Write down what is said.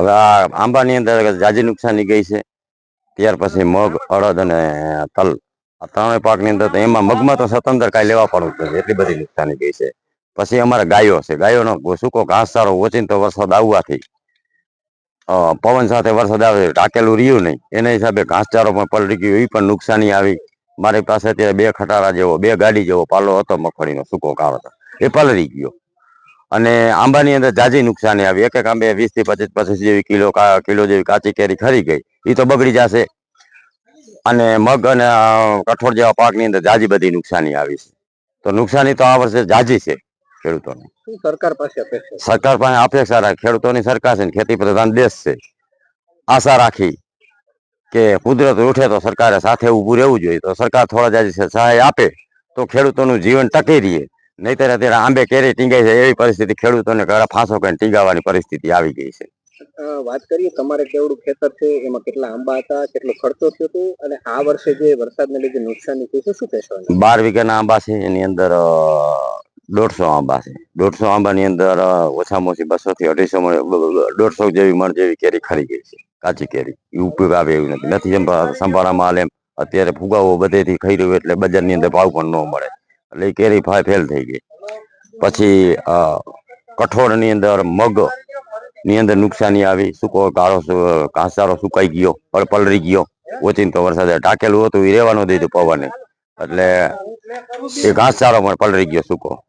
હવે આ આંબાની અંદર જાજી નુકસાની ગઈ છે. ત્યાર પછી મગ, અડદ અને તલ આ ત્રણેય પાકની અંદર તો એમાં મગમાં તો સ્વતંત્ર કાંઈ લેવા પડવું નથી. એટલી બધી નુકસાની ગઈ છે. પછી અમારે ગાયો છે. ગાયોનો સૂકો ઘાસચારો ઓચિંતો વરસાદ આવવાથી પવન સાથે વરસાદ આવે ટાકેલું રહ્યું નહીં. એના હિસાબે ઘાસચારો પણ પલળી ગયો. એ પણ નુકસાની આવી. મારી પાસે અત્યારે બે ખટારા જેવો, બે ગાડી જેવો પાલો હતો મગફળીનો સૂકો કાળ હતો એ પલળી ગયો. અને આંબાની અંદર જાજી નુકસાની આવી. એક એક આંબે વીસથી પચીસ પચીસ જેવી કિલો કિલો જેવી કાચી કેરી ખરી ગઈ. એ તો બગડી જશે. અને મગ અને કઠોળ જેવા પાકની અંદર જાજી બધી નુકસાની આવી છે. તો નુકસાની તો આ વર્ષે જાજી છે ખેડૂતોને. સરકાર પાસે? સરકાર પાસે અપેક્ષા રાખે. ખેડૂતોની સરકાર છે ને ખેતી પ્રધાન દેશ છે. આશા રાખી કે કુદરત ઉઠે તો સરકારે સાથે ઊભું રહેવું જોઈએ. તો સરકાર થોડા જાજી સહાય આપે તો ખેડૂતોનું જીવન ટકી રહીએ નહીતર અત્યારે આંબે કેરી ટીંગાય છે એવી પરિસ્થિતિ ખેડૂતોને ઘરે ફાંસો કરીને ટીંગાવાની પરિસ્થિતિ આવી ગઈ છે. વાત કરીએ તમારે કેવડું ખેતર છે એમાં કેટલા આંબા હતા કેટલો ખર્ચો થયો હતો અને આ વર્ષે જે વરસાદને લીધે નુકસાની થઈ છે શું કહેશો બાર વીઘાના આંબા છે એની અંદર દોઢસો આંબા છે. દોઢસો આંબાની અંદર ઓછામાં ઓછી બસો થી અઢીસો દોઢસો જેવી મણ જેવી કેરી ખરી ગઈ છે કાચી કેરી. એ ઉપયોગ આવે એવી નથી. નથી સંભાળવામાં હાલ માલ એમ. અત્યારે ફુગાવો બધેથી ખાઈ રહ્યું એટલે બજારની અંદર ભાવ પણ ન મળે. એટલે કેરી ફેલ થઈ ગઈ. પછી કઠોળની અંદર મગની અંદર નુકસાની આવી, સૂકો કાળો ઘાસચારો સુકાઈ ગયો પલ- પલળી ગયો, ઓચિંતો વરસાદે ટાકેલું હતું એ રહેવાનું દીધું પવને. એટલે એ ઘાસચારો પણ પલરી ગયો સૂકો.